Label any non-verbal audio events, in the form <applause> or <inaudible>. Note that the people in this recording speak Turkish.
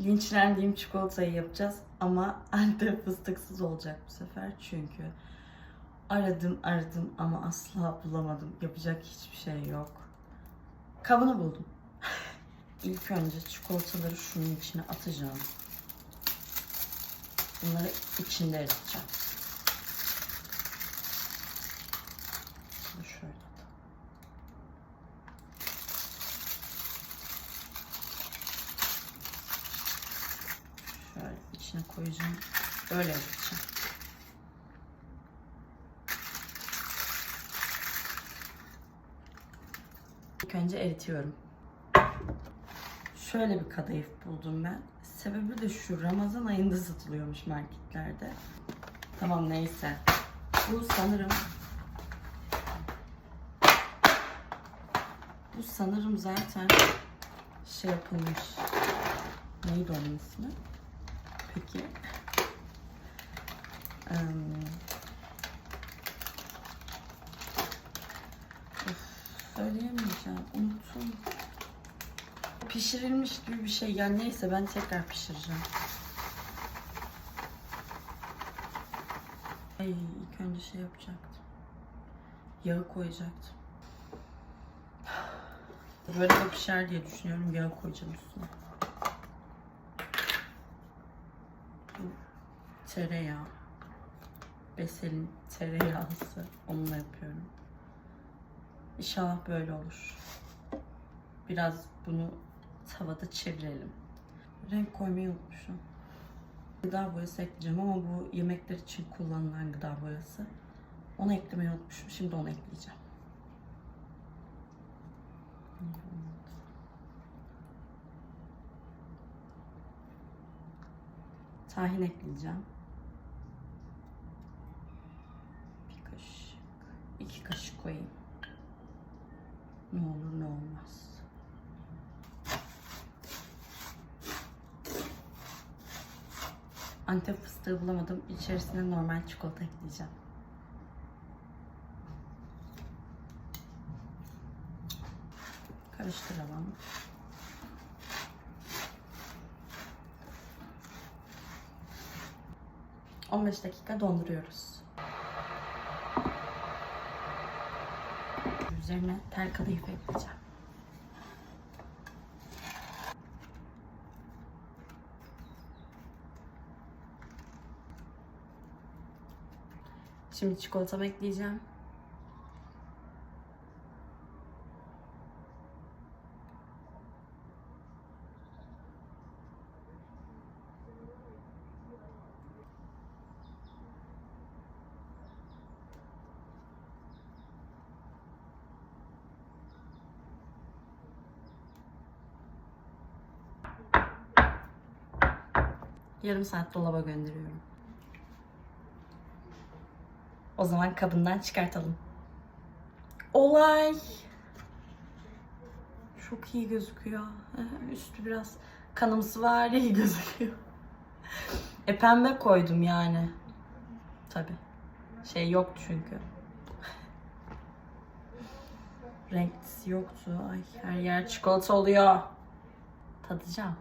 linçlendiğim çikolatayı yapacağız ama <laughs> Antep fıstıksız olacak bu sefer çünkü aradım aradım ama asla bulamadım. Yapacak hiçbir şey yok. Kabını buldum. <laughs> İlk önce çikolataları şunun içine atacağım. Bunları içinde eriteceğim. Şimdi şöyle. Şöyle içine koyacağım. Böyle eriteceğim. İlk önce eritiyorum. Şöyle bir kadayıf buldum ben. Sebebi de şu Ramazan ayında satılıyormuş marketlerde. Tamam neyse. Bu sanırım Bu sanırım zaten şey yapılmış. Neydi onun ismi? Peki. Of, söyleyemeyeceğim. Unuttum. Pişirilmiş gibi bir şey. Yani neyse ben tekrar pişireceğim. Ay ilk önce şey yapacaktım. Yağı koyacaktım. Böyle de pişer diye düşünüyorum. Yağı koyacağım üstüne. Bu tereyağı. Besel'in tereyağısı. Onunla yapıyorum. İnşallah böyle olur. Biraz bunu tavada çevirelim. Renk koymayı unutmuşum. Gıda boyası ekleyeceğim ama bu yemekler için kullanılan gıda boyası. Onu eklemeyi unutmuşum. Şimdi onu ekleyeceğim. Tahin ekleyeceğim. Bir kaşık. iki kaşık koyayım. Ne olur ne olmaz. Antep fıstığı bulamadım. İçerisine normal çikolata ekleyeceğim. Karıştıralım. ...15 dakika donduruyoruz. Üzerine tel kadayıf ekleyeceğim. Şimdi çikolatamı ekleyeceğim. Yarım saat dolaba gönderiyorum. O zaman kabından çıkartalım. Olay. Çok iyi gözüküyor. Ee, Üstü biraz kanımsı var iyi gözüküyor. E pembe koydum yani. Tabi. Şey yoktu çünkü. Renklisi yoktu. Ay her yer çikolata oluyor. Tadacağım.